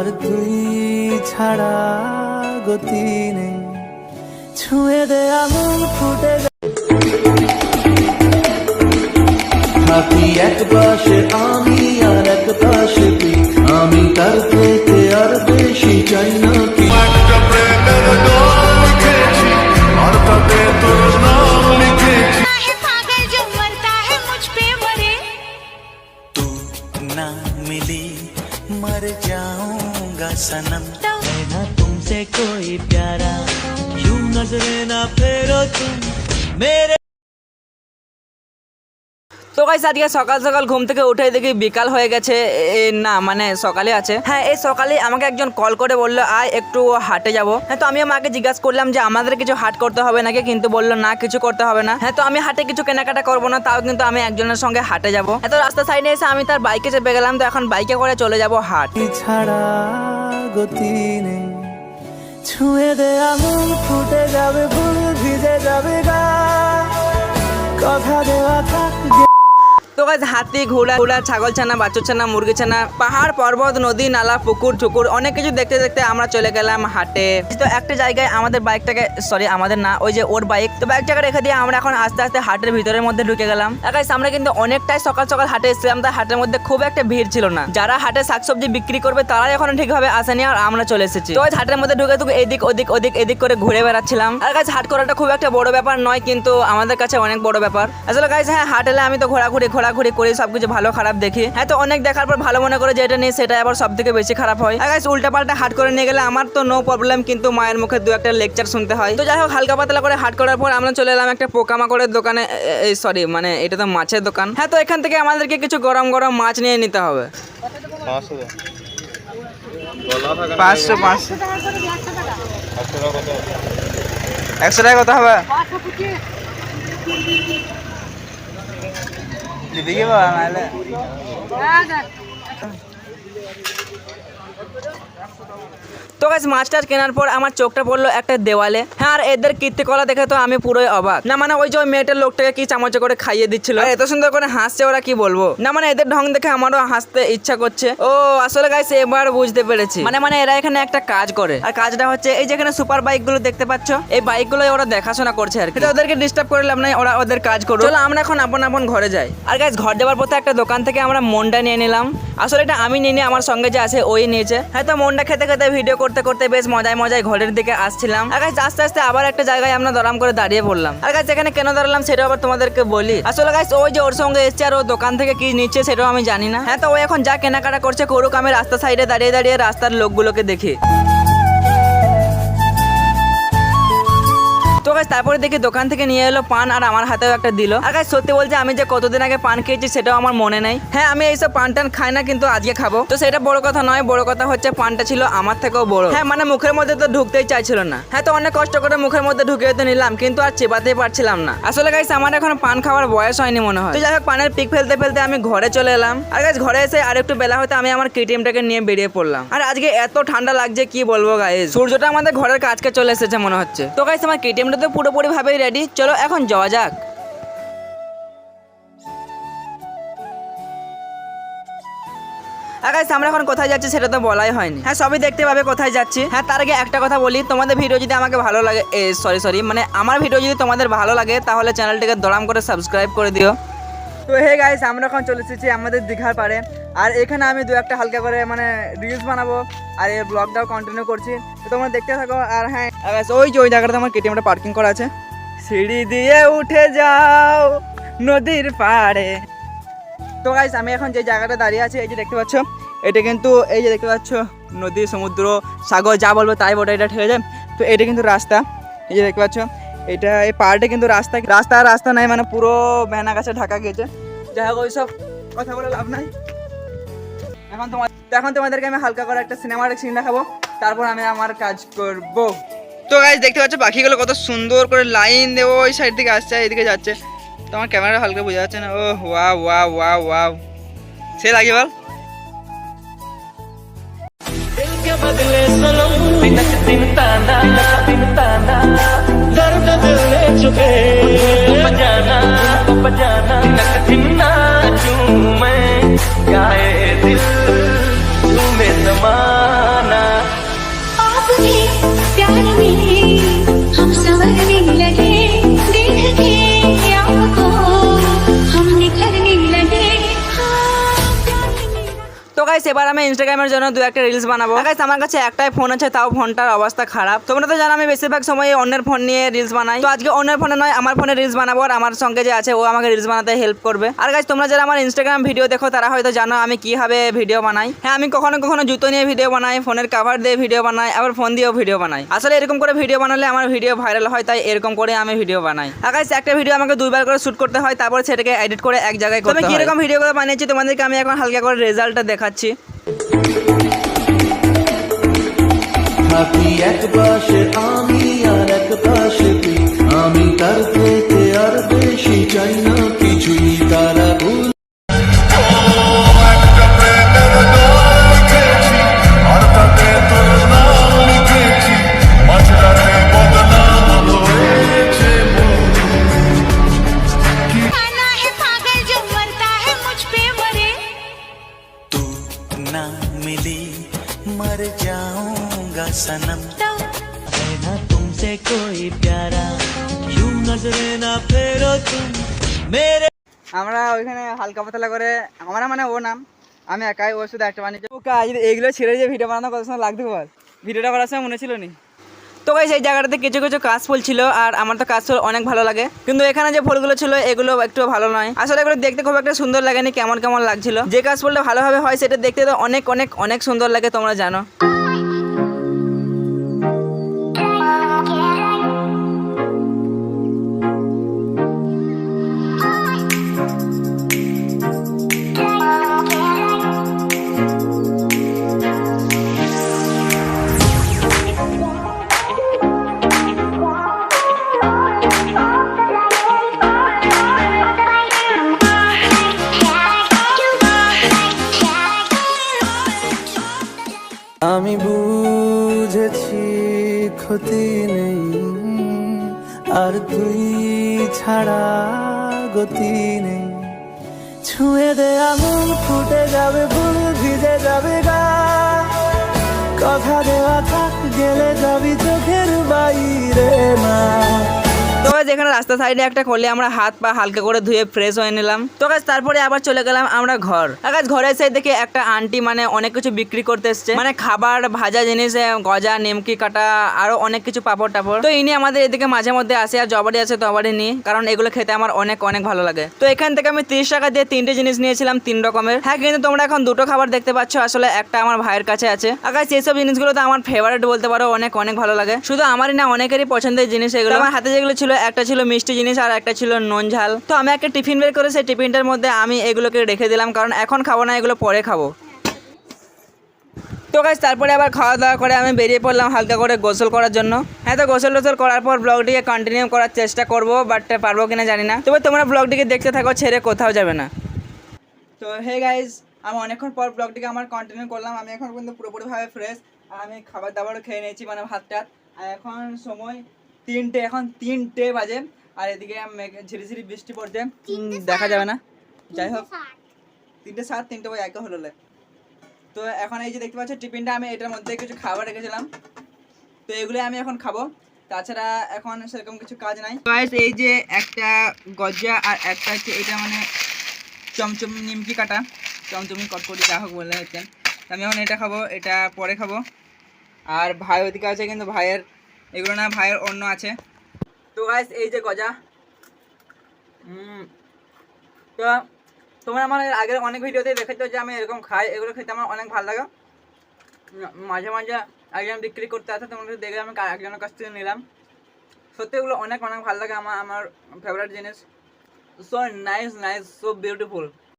আর তুই ছাড়া গতি নেই। ছুঁয়ে দে আঙুল, ফুটে থাকি এক পাশে আমি আর এক পাশে ना तुमसे कोई प्यारा यूँ नजरे ना फेरो तुम मेरे গাইস আজকে সকাল সকাল ঘুম থেকে উঠে দেখি বিকাল হয়ে গেছে। না মানে সকালে আছে। হ্যাঁ এই সকালে আমাকে একজন কল করে বলল, আয়, একটু হাটে যাব। হ্যাঁ তো আমি আমাকে জিজ্ঞাসা করলাম যে, আমাদের কিছু হাট করতে হবে নাকি? কিন্তু বলল, না, কিছু করতে হবে না। হ্যাঁ তো আমি হাটে কিছু কেনাকাটা করব না, তাও কিন্তু আমি একজনের সঙ্গে হাটে যাব। এত রাস্তা সাইডে এসে আমি তার বাইকে চেপে গেলাম, তো এখন বাইকে করে চলে যাব হাট। ছাড়া গতি নেই। ছুঁয়ে দে আঙুল, ফুটে যাবে ফুল ভিজে যাবে গা। কথা দেওয়া গাছ হাতি, ঘোড়া ঘোড়া, ছাগল ছানা, বাছুর ছানা, মুরগি ছানা, পাহাড়, পর্বত, নদী, নালা, পুকুর ঠুকুর অনেক কিছু দেখতে দেখতে আমরা চলে গেলাম হাটে। তো একটা জায়গায় আমাদের বাইকটাকে সরি আমাদের না, ওই যে ওর বাইক তো বাইকটাকে রেখে দিয়ে আমরা এখন আস্তে আস্তে হাটের ভিতরের মধ্যে ঢুকে গেলাম। গাইস আমরা কিন্তু অনেকটাই সকাল সকাল হাটে এসেছিলাম তাই হাটের মধ্যে খুব একটা ভিড় ছিল না। যারা হাটে শাকসবজি বিক্রি করবে, তারাই এখন ঠিকভাবে আসেনি আর আমরা চলে এসেছি। তো হাটের মধ্যে ঢুকে তো এদিক, ওদিক ওদিক, এদিক করে ঘুরে বেড়াচ্ছিলাম। আর গাছ হাট করাটা খুব একটা বড় ব্যাপার নয়, কিন্তু আমাদের কাছে অনেক বড় ব্যাপার। আসলে গাইস হ্যাঁ হাট এলে আমি তো ঘোরাঘুরি ঘোরাঘুরি করি সবকিছু ভালো, খারাপ দেখি। হ্যাঁ তো অনেক দেখার পর ভালো মনে করে যেটা নেই সেটা আবার সব থেকে বেশি খারাপ হয়। গাইস উল্টা পাল্টা হাট করে নিয়ে গেলে আমার তো নো প্রবলেম কিন্তু মায়ের মুখে দু একটা লেকচার শুনতে হয়। তো যাই হোক, হালকা পাতলা করে হাট করার পর আমরা চলে এলাম একটা পোকামাকড়ের দোকানে এই সরি মানে এটা তো মাছের দোকান। হ্যাঁ তো এখান থেকে আমাদেরকে কিছু গরম গরম মাছ নিয়ে নিতে হবে? একশো টাকা কত হবে? দিদি কি বল নাহলে তো গাছ মাছ টাছ কেনার পর আমার চোখটা পড়ল একটা দেওয়ালে। হ্যাঁ আর এদের কীর্তিকলা দেখে তো আমি পুরোই অবাক। না মানে ওই যে ওই মেয়েটার লোকটাকে কি চামচে করে খাইয়ে দিচ্ছিল? এত সুন্দর করে হাসছে ওরা কি বলব? না মানে এদের ঢং দেখে আমারও হাসতে ইচ্ছা করছে। ও আসলে গাইস এবার বুঝতে পেরেছি। মানে মানে এরা এখানে একটা কাজ করে। আর কাজটা হচ্ছে এই যেখানে সুপার বাইকগুলো দেখতে পাচ্ছ এই বাইকগুলো ওরা দেখাশোনা করছে আর কি। ওদেরকে ডিস্টার্ব করে লাভ নাই ওরা ওদের কাজ করো চলো আমরা এখন আপন আপন ঘরে যাই। আর গাইস ঘর যাওয়ার পথে একটা দোকান থেকে আমরা মনটা নিয়ে নিলাম। আসলে এটা আমি নিয়ে আমার সঙ্গে যে আছে ওই নিয়েছে। হ্যাঁ তো মনটা খেতে খেতে ভিডিও করতে করতে বেশ মজায় মজায় ঘরের দিকে আসছিলাম। আর গাছ আস্তে আস্তে আবার একটা জায়গায় আমরা দরাম করে দাঁড়িয়ে পড়লাম। আর গাছ এখানে কেন দাঁড়ালাম সেটা আবার তোমাদেরকে বলি। আসলে গাছ ওই যে ওর সঙ্গে এসছে আর ও দোকান থেকে কি নিচ্ছে সেটাও আমি জানি না। হ্যাঁ তো ও এখন যা কেনাকাটা করছে, করুক, আমি রাস্তা সাইডে দাঁড়িয়ে দাঁড়িয়ে রাস্তার লোকগুলোকে দেখি। গাছ তারপরে দেখি দোকান থেকে নিয়ে এলো পান আর আমার হাতেও একটা দিল। আর গাছ সত্যি বলছে আমি যে কতদিন আগে পান খেয়েছি সেটাও আমার মনে নেই। হ্যাঁ আমি এইসব পান টান খাই না, কিন্তু আজকে খাব। তো সেটা বড় কথা নয়, বড় কথা হচ্ছে পানটা ছিল আমার থেকেও বড়। হ্যাঁ মানে মুখের মধ্যে তো ঢুকতেই চাইছিল না। হ্যাঁ তো অনেক কষ্ট করে মুখের মধ্যে ঢুকিয়ে তো নিলাম, কিন্তু আর চেপাতেই পারছিলাম না। আসলে গাইস, আমার এখন পান খাওয়ার বয়স হয়নি মনে হয়। তো যাই হোক, পানের পিক ফেলতে ফেলতে আমি ঘরে চলে এলাম। আর গাইস, ঘরে এসে আর একটু বেলা হতে আমি আমার কেটিএমটাকে নিয়ে বেরিয়ে পড়লাম। আর আজকে এত ঠান্ডা লাগছে, কি বলব গাইস? সূর্যটা আমাদের ঘরের কাজকে চলে এসেছে মনে হচ্ছে। তো গাইস, আমার কেটিএমটা তো পুরোপুরি ভাবেই রেডি চলো এখন যাওয়া যাক। guys, আমরা এখন কোথায় যাচ্ছি সেটা তো বলাই হয়নি। হ্যাঁ সবই দেখতে পাবে কোথায় যাচ্ছি। হ্যাঁ তার আগে একটা কথা বলি তোমাদের ভিডিও যদি আমাকে ভালো লাগে এ সরি সরি মানে আমার ভিডিও যদি তোমাদের ভালো লাগে তাহলে চ্যানেলটিকে দড়াম করে সাবস্ক্রাইব করে দিও। তো হে গাইস আমরা এখন চলে এসেছি আমাদের দীঘার পাড়ে। আর এখানে আমি দু একটা হালকা করে মানে রিলস বানাবো আর এই ব্লগটাও কন্টিনিউ করছি। তো তোমরা দেখতে থাকো আর হ্যাঁ ওই যে ওই জায়গাটাতে আমার কেটিএমটা পার্কিং করা আছে। সিঁড়ি দিয়ে উঠে যাও নদীর পাড়ে। তো গাইস আমি এখন যে জায়গাটা দাঁড়িয়ে আছি, এই যে দেখতে পাচ্ছ, এটা কিন্তু এই যে দেখতে পাচ্ছ, নদী, সমুদ্র, সাগর, যা বলব তাই বটে, এটা ঠেকে যায় তো এটা কিন্তু রাস্তা, এই যে দেখতে পাচ্ছ, এটা এই পাহাড়টা কিন্তু রাস্তা রাস্তা রাস্তা নাই মানে পুরো ভ্যানা গাছে ঢাকা গেছে। যাই হোক, ওইসব কথা বলে লাভ নাই। এখন তোমার এখন তোমাদেরকে আমি হালকা করে একটা সিনেমার সিন দেখাবো। তারপর আমি আমার কাজ করব। তো গাইস দেখতে পাচ্ছ পাখিগুলো কত সুন্দর করে লাইন দেবো ওই সাইড থেকে আসছে এদিকে যাচ্ছে। তো আমার ক্যামেরা হালকা বোঝা যাচ্ছে না। ও ওয়া ওয়া ওয়া ওয়া সে লাগে বল। Thank. গাইস এবার আমি ইনস্টাগ্রামের জন্য দু একটা রিলস বানাবো। গাইস আমার কাছে একটাই ফোন আছে তাও ফোনটার অবস্থা খারাপ। তোমরা তো জানো আমি বেশিরভাগ সময় অন্যের ফোন নিয়ে রিলস বানাই। তো আজকে অন্যের ফোনে নয় আমার ফোনে রিলস বানাবো আর আমার সঙ্গে যে আছে ও আমাকে রিলস বানাতে হেল্প করবে। আর গাইস তোমরা যারা আমার ইনস্টাগ্রাম ভিডিও দেখো তারা হয়তো জানো আমি কীভাবে ভিডিও বানাই। হ্যাঁ আমি কখনো কখনো জুতো নিয়ে ভিডিও বানাই ফোনের কভার দিয়ে ভিডিও বানাই আবার ফোন দিয়েও ভিডিও বানাই। আসলে এরকম করে ভিডিও বানালে আমার ভিডিও ভাইরাল হয় তাই এরকম করে আমি ভিডিও বানাই। আর গাইস একটা ভিডিও আমাকে দুইবার করে শুট করতে হয় তারপর সেটাকে এডিট করে এক জায়গায় করতে হয়। আমি কীরকম ভিডিওগুলো বানিয়েছি তোমাদেরকে আমি এখন হালকা করে রেজাল্টটা দেখাচ্ছি। থাকি এক পাশে আমি আর এক পাশে আমি তার मिली मर जाऊंगा सनम तो है ना तुमसे कोई प्यारा यूं नजरे ना फेरो तुम मेरे আমরা ওইখানে হালকা পাতলা করে আমরা মানে ও নাম আমি একাই ও শুধু একটা বানিয়েছি ও কাজ এইগুলো ছেড়ে যে ভিডিও বানানো কত সময় লাগতে বল ভিডিওটা করার সময় মনে ছিল নি তো গাইস এই জায়গাটাতে কিছু কিছু কাজ ফুল ছিল আর আমার তো কাজ ফুল অনেক ভালো লাগে। কিন্তু এখানে যে ফুলগুলো ছিল, এগুলো একটু ভালো নয়। আসলে এগুলো দেখতে খুব একটা সুন্দর লাগেনি, কেমন কেমন লাগছিল। যে কাজ ফুলটা ভালোভাবে হয়, সেটা দেখতে তো অনেক অনেক অনেক সুন্দর লাগে, তোমরা জানো। তুই ছাড়া গতি নেই। ছুঁয়ে দে আঙুল, ফুটে যাবে ভুল ভিজে যাবে গা। কথা দেওয়া থাক, গেলে যাবি চোখের বাইরে না তো গাছ এখানে রাস্তা সাইডে একটা করলে আমরা হাত পা হালকা করে ধুয়ে ফ্রেশ হয়ে নিলাম। তো গাছ তারপরে আবার চলে গেলাম আমরা ঘর। আর গাছ ঘরে এসে দেখে একটা আন্টি মানে অনেক কিছু বিক্রি করতে এসছে। মানে খাবার, ভাজা জিনিস গজা, নেমকি, কাটা, আরও অনেক কিছু পাপড় টাপড়। তো ইনি আমাদের এদিকে মাঝে মধ্যে আসে আর জবাড়ি আছে তবাড়ি নিই কারণ এগুলো খেতে আমার অনেক অনেক ভালো লাগে। তো এখান থেকে আমি তিরিশ টাকা দিয়ে তিনটে জিনিস নিয়েছিলাম, তিন রকমের। হ্যাঁ কিন্তু তোমরা এখন দুটো খাবার দেখতে পাচ্ছ, আসলে একটা আমার ভাইয়ের কাছে আছে। গাছ এইসব জিনিসগুলো তো আমার ফেভারিট বলতে পারো, অনেক অনেক ভালো লাগে। শুধু আমারই না, অনেকেরই পছন্দের জিনিস এগুলো। আমার হাতে যেগুলো ছিল একটা ছিল মিষ্টি জিনিস আর একটা ছিল নুন ঝাল। তো আমি একটা টিফিন বের করে সেই টিফিনটার মধ্যে আমি এগুলোকে রেখে দিলাম, কারণ এখন খাব না, এগুলো পরে খাব। তো গাছ তারপরে আবার খাওয়া দাওয়া করে আমি বেরিয়ে পড়লাম হালকা করে গোসল করার জন্য। হ্যাঁ তো গোসল টোসল করার পর ব্লগটিকে কন্টিনিউ করার চেষ্টা করব বাট পারব কিনা জানি না। তবে তোমরা ব্লগটিকে দেখতে থাকো, ছেড়ে কোথাও যাবে না। তো হে গাইজ আমি অনেকক্ষণ পর ব্লগটিকে আমার কন্টিনিউ করলাম। আমি এখন কিন্তু পুরোপুরিভাবে ফ্রেশ আর আমি খাবার দাবারও খেয়ে নিয়েছি মানে ভাত টাত আর এখন সময় তিনটে এখন তিনটে বাজে আর এদিকে মেঘ- ঝিরিঝিরি বৃষ্টি পড়ছে। দেখা যাবে না। যাই হোক। তিনটে সাত তিনটে ওই একে হলো তো এখন এই যে দেখতে পাচ্ছ টিফিনটা আমি এটার মধ্যে কিছু খাবার রেখেছিলাম। তো এগুলো আমি এখন খাব। তাছাড়া এখন সেরকম কিছু কাজ নাই। এই যে একটা গজা আর একটা হচ্ছে এটা মানে চমচম নিমকি কাটা। চমচমি কটকটি যা হোক বলে হচ্ছে। তো আমি এখন এটা খাব এটা পরে খাব। আর ভাই ওদিকে আছে কিন্তু ভাইয়ের এগুলো না ভাইয়ের অন্য আছে। তো গাইস এই যে গজা। তো তোমরা আমার আগের অনেক ভিডিওতে দেখেছ যে আমি এরকম খাই, এগুলো খেতে আমার অনেক ভালো লাগে। মাঝে মাঝে একজন বিক্রি করতে আসে তোমাকে দেখে আমি একজনের কাছ থেকে নিলাম। সত্যি এগুলো অনেক অনেক ভালো লাগে আমার আমার ফেভারিট জিনিস। So nice nice so beautiful